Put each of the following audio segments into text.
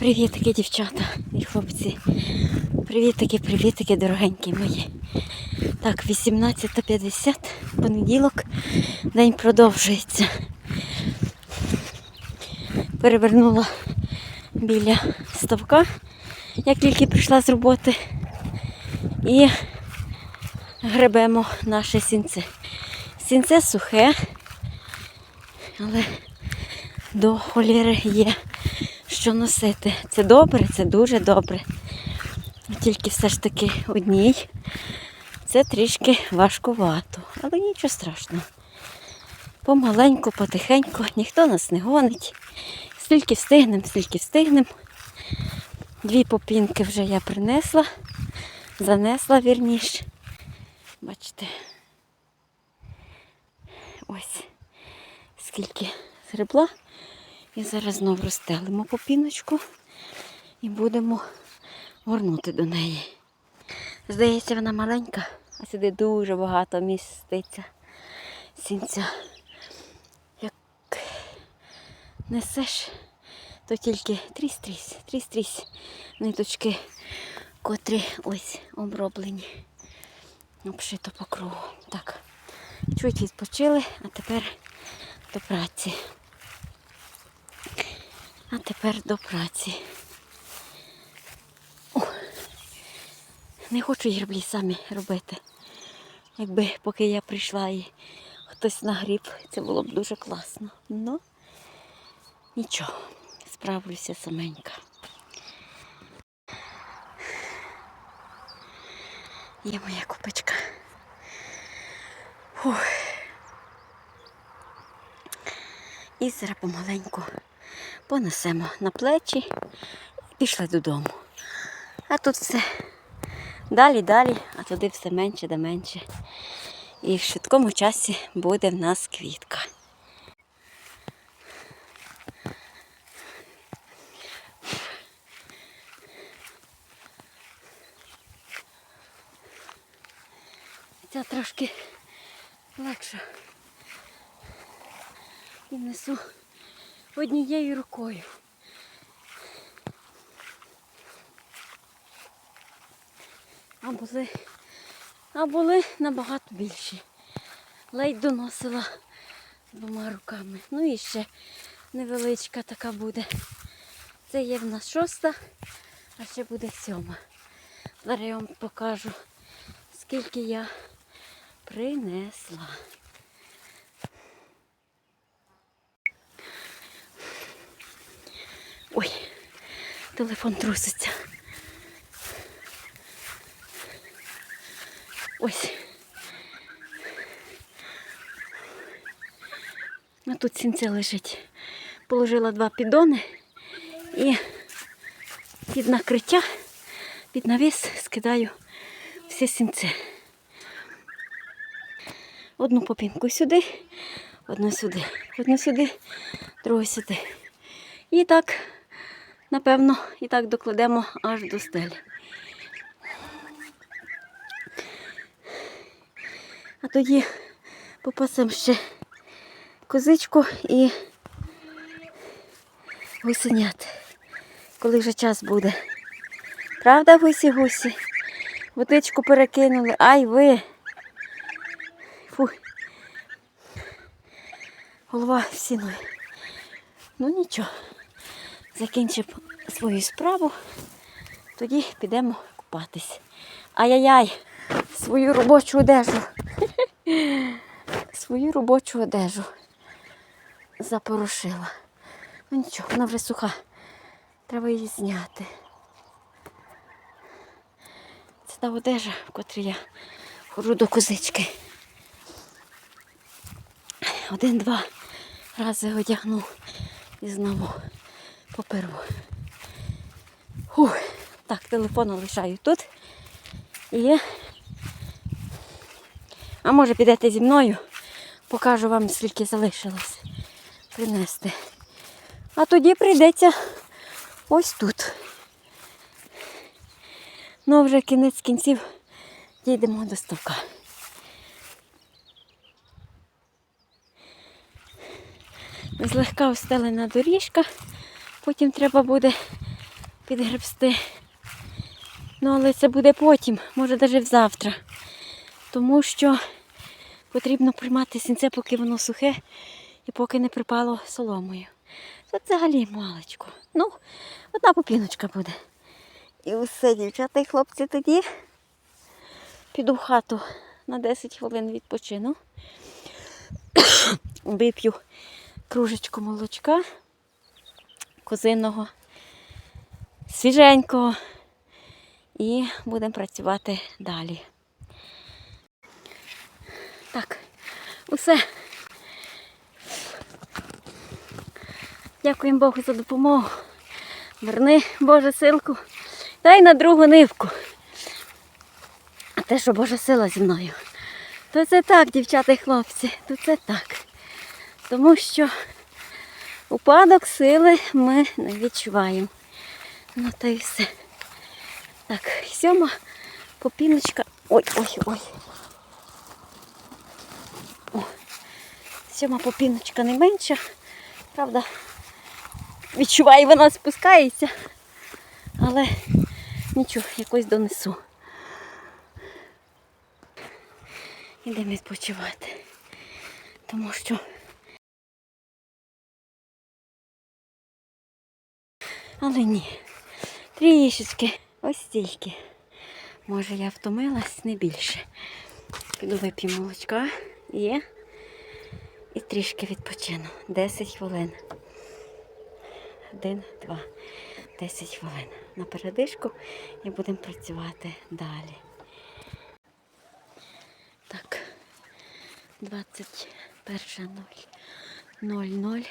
Привітики, дівчата і хлопці. Привітики, привітики, дорогенькі мої. Так, 18.50, понеділок, день продовжується. Перевернула біля ставка, як тільки прийшла з роботи. І гребемо наше сінце. Сінце сухе, але до холєри є що носити. Це добре, це дуже добре. Тільки все ж таки одній. Це трішки важкувато, але нічого страшного. Помаленьку, потихеньку, ніхто нас не гонить. Скільки встигнемо, стільки встигнемо. Дві попінки вже я принесла, занесла вірніш. Бачите. Ось скільки згребла. І зараз знов розстелимо попіночку і будемо горнути до неї. Здається, вона маленька, а сюди дуже багато міститься сінця. Як несеш, то тільки трісь-трісь, трісь-трісь ниточки, котрі ось оброблені, обшито по кругу. Так, чуть відпочили, а тепер до праці. А тепер до праці. О, не хочу греблі самі робити. Якби поки я прийшла і хтось нагріб, це було б дуже класно. Ну, нічого, справлюся саменька. Є моя купочка. Фух. І зараз помаленьку понесемо на плечі і пішли додому. А тут все далі, далі, а туди все менше да менше. І в швидкому часі буде в нас квітка. Ця трошки легша. І несу однією рукою. А були, а були набагато більші. Ледь доносила двома руками. Ну і ще невеличка така буде. Це є в нас шоста, а ще буде сьома. Зараз я вам покажу, скільки я принесла. Ой, телефон труситься. Ось. А тут сінце лежить. Положила два піддони і під накриття, під навіс скидаю все сінце. Одну попінку сюди, одну сюди, одну сюди, другу сюди. І так, напевно, і так докладемо аж до стелі. А тоді попасемо ще козичку і гусенят, коли вже час буде. Правда, гусі гусі? Водичку перекинули. Ай ви. Фу. Голова стіною. Ну нічого. Закінчимо свою справу, тоді підемо купатись. Ай-яй-яй, свою робочу одежу. Свою робочу одежу запорошила. Ну нічого, вона вже суха. Треба її зняти. Це та одежа, в котрій я ходжу до козички. Один-два рази одягну і знову поперу. Фух. Так, телефон лишаю тут. І... А може підете зі мною, покажу вам, скільки залишилось принести. А тоді прийдеться ось тут. Ну, вже кінець кінців дійдемо до ставка. Злегка устелена доріжка, потім треба буде підгребсти. Ну, але це буде потім, може навіть завтра. Тому що потрібно приймати сінце, поки воно сухе і поки не припало соломою. Це взагалі малечко. Ну, одна попіночка буде. І усе, дівчата і хлопці, тоді піду в хату на 10 хвилин відпочину. Вип'ю кружечку молочка козиного, свіженького. І будемо працювати далі. Так, усе. Дякуємо Богу за допомогу. Верни, Боже, силку. Дай на другу нивку. А те, що Божа сила зі мною. То це так, дівчата і хлопці, то це так. Тому що упадок сили ми не відчуваємо. Ну та й все. Так, сьома попіночка. Ой, ой, ой. О, сьома попіночка не менша. Правда, відчуваю, вона спускається. Але нічого, якось донесу. Ідемо відпочивати. Тому що Але ні. Трішечки, ось стільки. Може я втомилась не більше. Піду вип'ю молочка і, і трішки відпочину. 10 хвилин. Один, два, 10 хвилин. На передишку і будемо працювати далі. Так, 21.00.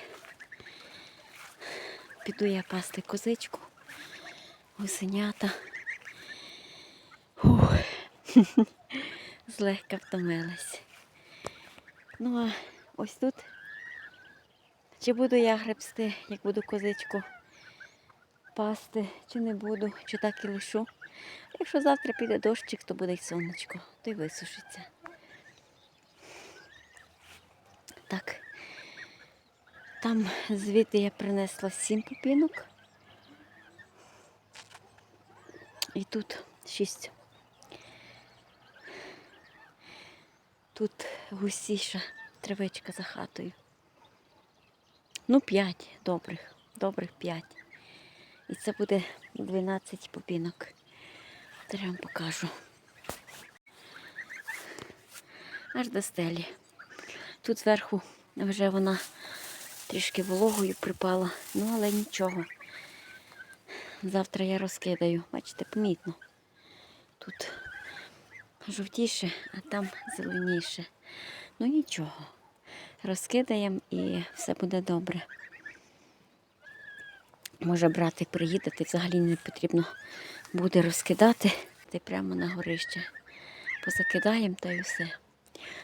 Піду я пасти козичку, гусенята. Фух. Злегка втомилась. Ну а ось тут. Чи буду я гребсти, як буду козичку пасти, чи не буду, чи так і лишу. Якщо завтра піде дощик, то буде й сонечко, то й висушиться. Так. Там звідти я принесла сім попінок. І тут шість. Тут гусіша травичка за хатою. Ну, п'ять добрих, добрих п'ять. І це буде 12 попінок. Зараз вам покажу. Аж до стелі. Тут зверху вже вона трішки вологою припала, ну але нічого. Завтра я розкидаю, бачите, помітно. Тут жовтіше, а там зеленіше. Ну нічого. Розкидаємо і все буде добре. Може брати, приїдати, взагалі не потрібно буде розкидати. Ти прямо на горище. Позакидаємо та й все.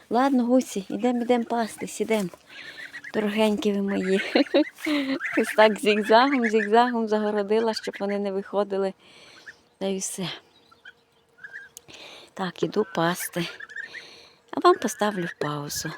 Ладно, гусі, йдемо, йдемо пастись, ідемо. Дорогенькі ви мої. Так зігзагом, зігзагом загородила, щоб вони не виходили. Та й все. Так, іду пасти. А вам поставлю в паузу.